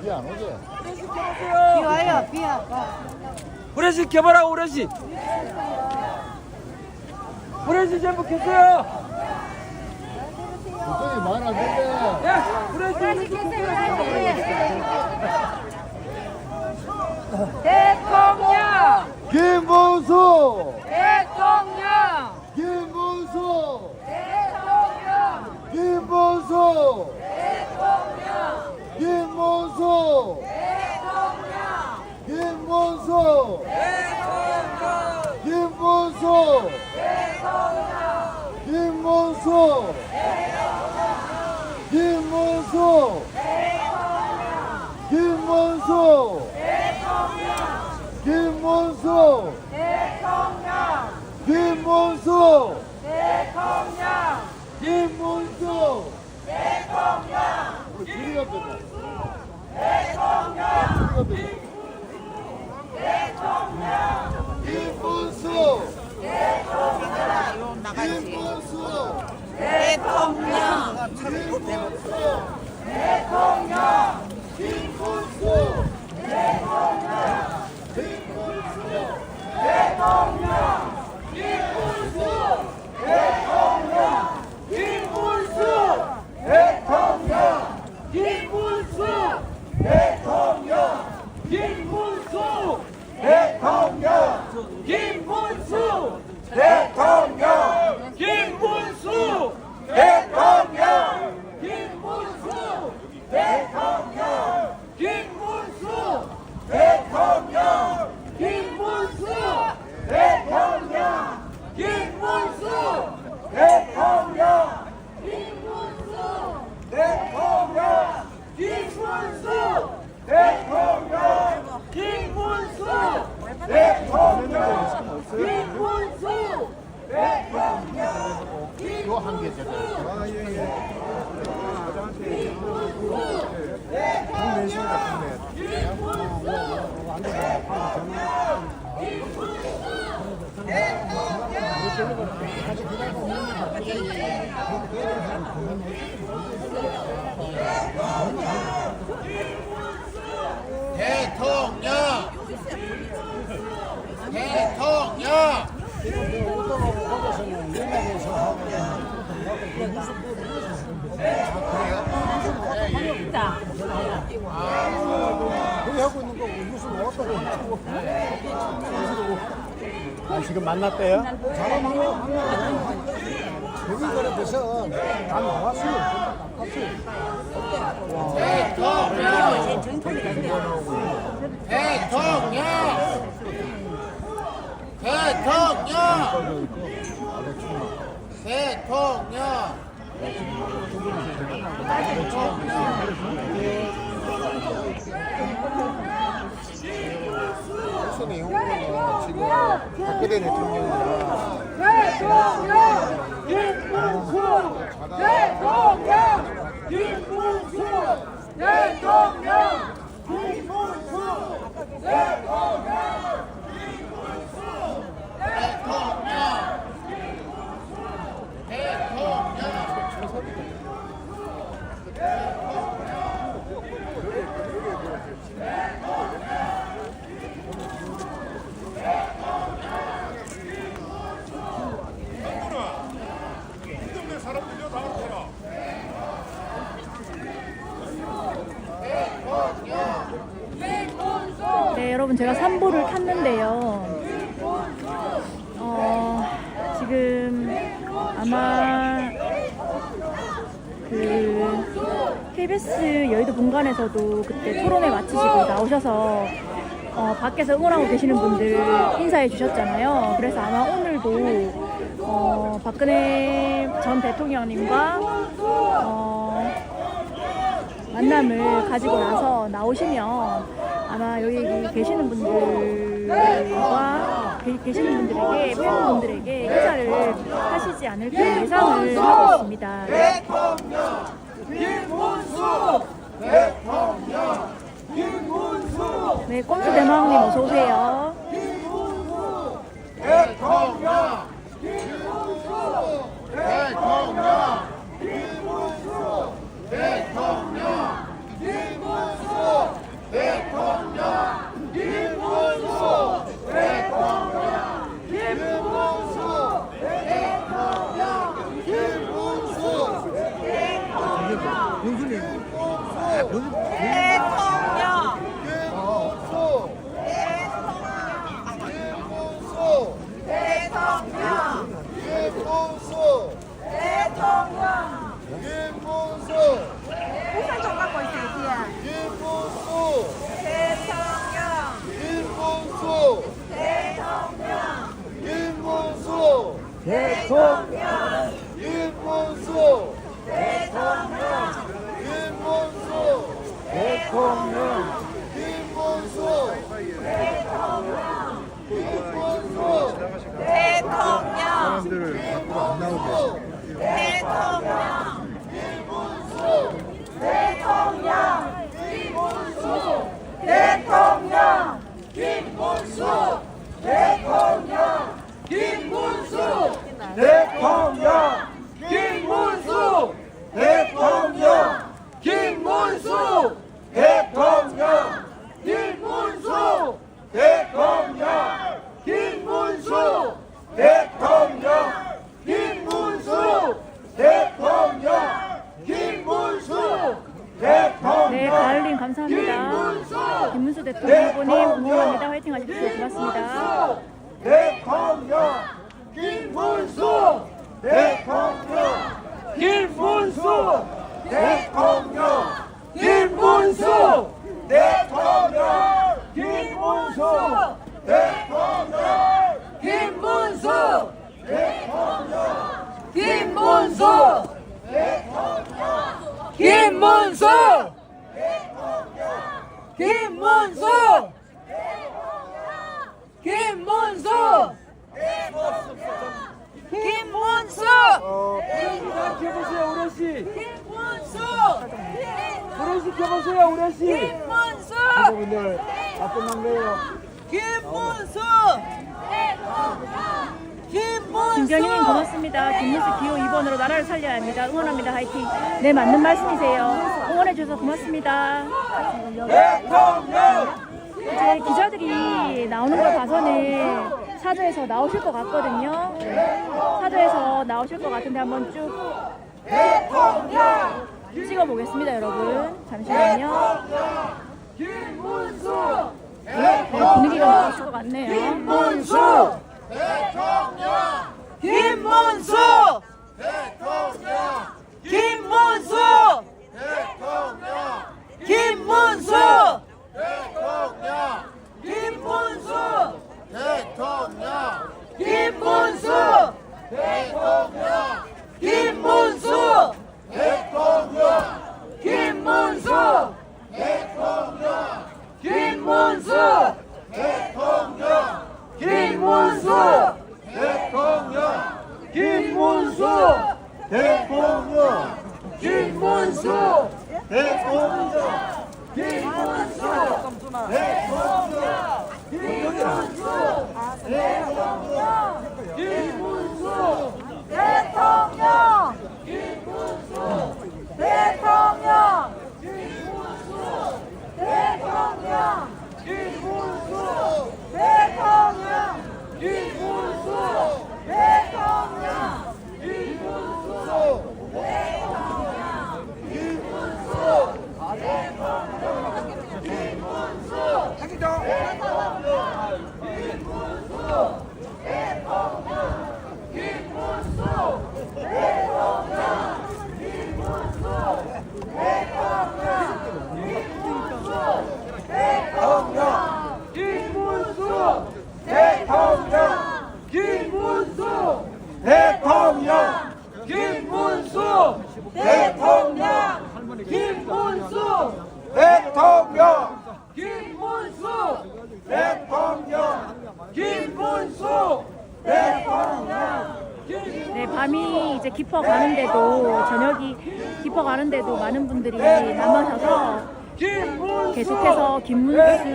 비안 오지? 비 와요, 비 와. 후레쉬 켜봐라 후레쉬 후레쉬 전부 켰어요. 걱정이 많아 근데 예 후레쉬 대통령! 김문수! 대통령! 김문수! 대통령! 김문수 김문수. 김문수. 김문수. 김문수. 김문수. 김문수. 김문수. 김문수 대통령 대통령 하고 있는 거 무슨 거 아, 지금 만났대요? 사람하고 여기 가는 곳은 다 나왔어. 같이. 대통령! 대통령! 대통령! 대통령! 대통령! 슨 내용으로는 지금 박근혜 대통령이랑 대통령! 김문수 대통령! 김문수 대통령 여러분 제가 산보를 탔는데요. 어, 지금 아마 그 KBS 여의도 본관에서도 그때 토론회 마치시고 나오셔서 어, 밖에서 응원하고 계시는 분들 인사해 주셨잖아요. 그래서 아마 오늘도 어, 박근혜 전 대통령님과 어, 만남을 가지고 나서 나오시면 아마 여기 계시는 분들과 계- 계시는 분들에게 팬분들에게 인사를 하시지 않을까 예상을 하고 있습니다. 김문수 대통령 김문수 네, 꼼수 대망님 어서 오세요. 대통령 대통령 대통령 군수님. 대통령. 김문수 대통령. 김문수 대통령. 김문수 우산 좀 갖고 있어요, 김문수 대통령. 김문수 대통령. 김문수 대통령. 김문수 대통령. 김문수 대통령. 김문수 대통령. 사람들을 밖으로 안 나오게 대통령. 대통령. 대통령. 김문수. 대통령. 김문수. 대통령 김문수 대통령 김문수 대통령 김문수 대통령 김문수 대통령 김문수 대통령 김문수 대통령 네, 가을님 감사합니다. 김문수! 대통령 후보님 응원합니다. 화이팅 하십시오. 고맙습니다. 대통령 김문수! 대통령 김문수! 대통령 김문수! 대통령 김문수! 대통령 김문수! 김문수! 김문수 김문수 김문수 김문수. 켜보세요 우레씨 김문수. 우레씨 켜보세요 우레씨 김문수. 분들 다 끝났네요. 김문수. 김문수. 김경희님 고맙습니다. 김문수 기호 2번으로 나라를 살려야 합니다. 응원합니다. 화이팅. 네, 맞는 말씀이세요. 응원해 주셔서 고맙습니다. 이제 기자들이 나오는 걸 봐서는 사저에서 나오실 것 같거든요. 사저에서 나오실 것 같은데 한번 쭉 찍어 보겠습니다, 여러분. 잠시만요. 김문수 네, 분위기가 나오실 것 같네요. 김문수 대통령 김문수. 대통령 김문수. 대통령 김문수. 대통령 김문수. 대통령 김문수. 대통령 김문수. 대통령 김문수. 대통령 김문수. 대통령 김문수 대통령 김문수 대통령 김문수 대통령 김문수 김문수 대통령. 대통령. 대통령. 김문수 대통령. 김문수 대통령. 김문수 대통령 김문수 대통령 김문수 대통령 김문수 대통령 김문수 대통령 김문수 대통령 네, 밤이 이제 깊어가는데도 저녁이 깊어가는데도 많은 분들이 남아셔서 계속해서 김문수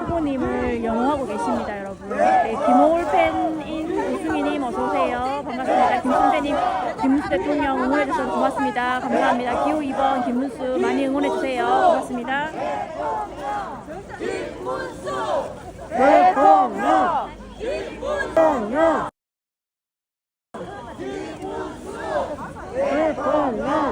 후보님을 영호하고 계십니다, 여러분. 네, 김호울 팬인 우승희님 어서 오세요. 반갑습니다. 김순재님, 김문수 대통령 응원해 주셔서 고맙습니다. 감사합니다. 기호 2번 김문수 많이 응원해 주세요. 고맙습니다. 김문수. 대통령 김문수. 대통령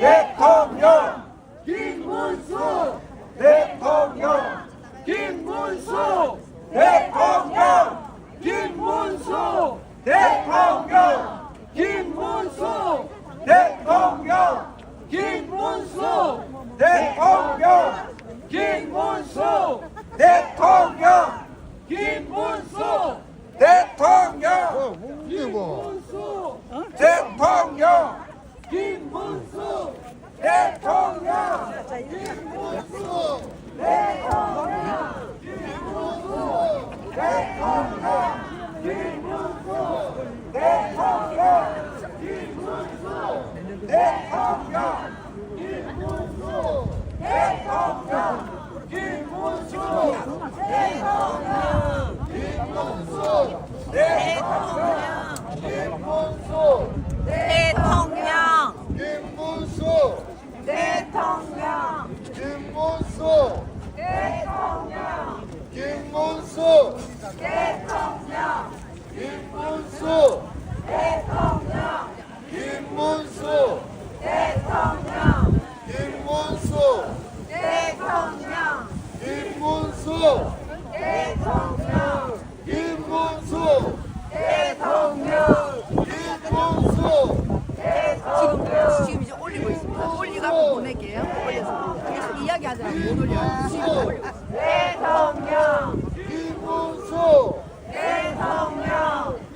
대통령 김문수 대통령 김문수 대통령 김문수! 대통령 김문수! 대통령 김문수! 대통령 김문수! 대통령 김문수! 대통령 김문수! 대통령 김문수! 대통령 김문수! 대통령 김문수 대통령 김문수 대통령 김문수. 대통령 김문수. 대통령 김문수. 대통령 김문수. 대통령 김문수. 대통령 김문수. 대통령 김문수 지금 지금 이제 올리고 있습니다. 올리갖고 보낼게요. 올려서. 계속 이야기하느라 못 올려요. 지금 올리고 있습니다. 대통령 김문수 대통령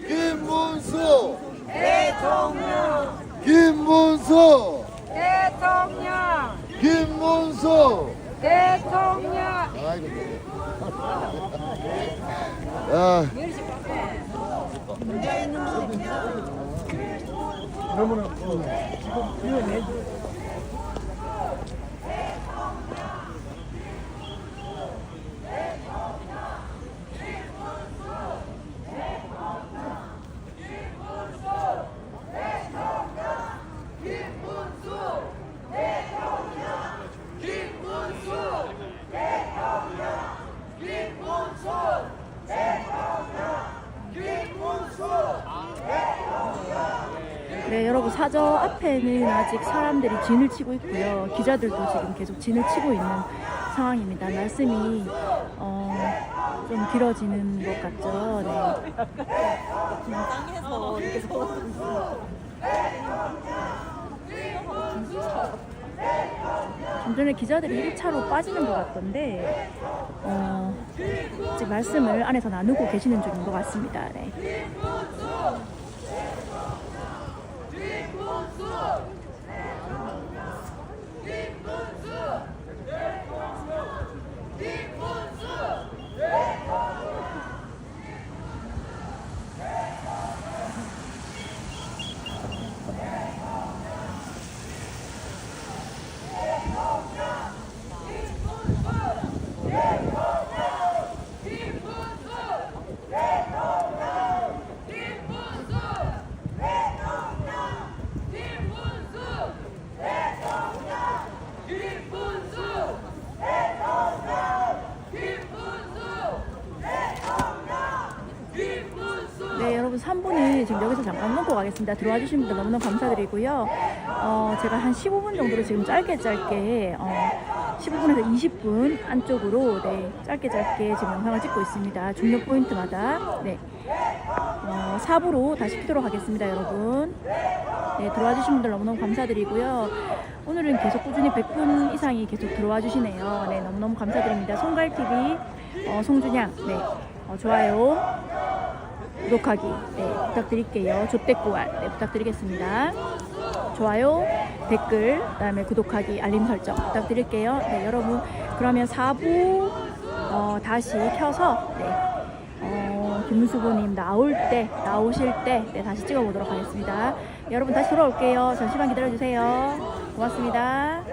김문수 대통령 김문수 대통령 김문수 대통령 아이고 야 네, 여러분 사 저 앞에는 아직 사람들이 진을 치고 있고요. 기자들도 지금 계속 진을 치고 있는 상황입니다. 말씀이 어, 좀 길어지는 것 같죠. 네. 좀 전에 기자들이 1차로 빠지는 것 같던데 어, 지금 말씀을 안에서 나누고 계시는 중인 것 같습니다. 네. 네, 여러분 3분을 지금 여기서 잠깐 놓고 가겠습니다. 들어와 주신 분들 너무너무 감사드리고요. 어, 제가 한 15분 정도로 지금 짧게 짧게 어, 15분에서 20분 안쪽으로 네, 짧게 짧게 지금 영상을 찍고 있습니다. 중요 포인트마다 네. 어, 4부로 다시 키도록 하겠습니다, 여러분. 네, 들어와 주신 분들 너무너무 감사드리고요. 오늘은 계속 꾸준히 100분 이상이 계속 들어와 주시네요. 네, 너무너무 감사드립니다. 송갈TV, 어, 송준양, 네, 어, 좋아요, 구독하기, 네, 부탁드릴게요. 조대꾸알, 네, 부탁드리겠습니다. 좋아요, 댓글, 그다음에 구독하기, 알림 설정 부탁드릴게요. 네, 여러분, 그러면 4부 어, 다시 켜서, 네, 어, 김수부님 나올 때, 나오실 때, 네, 다시 찍어보도록 하겠습니다. 여러분 다시 돌아올게요. 잠시만 기다려주세요. 고맙습니다.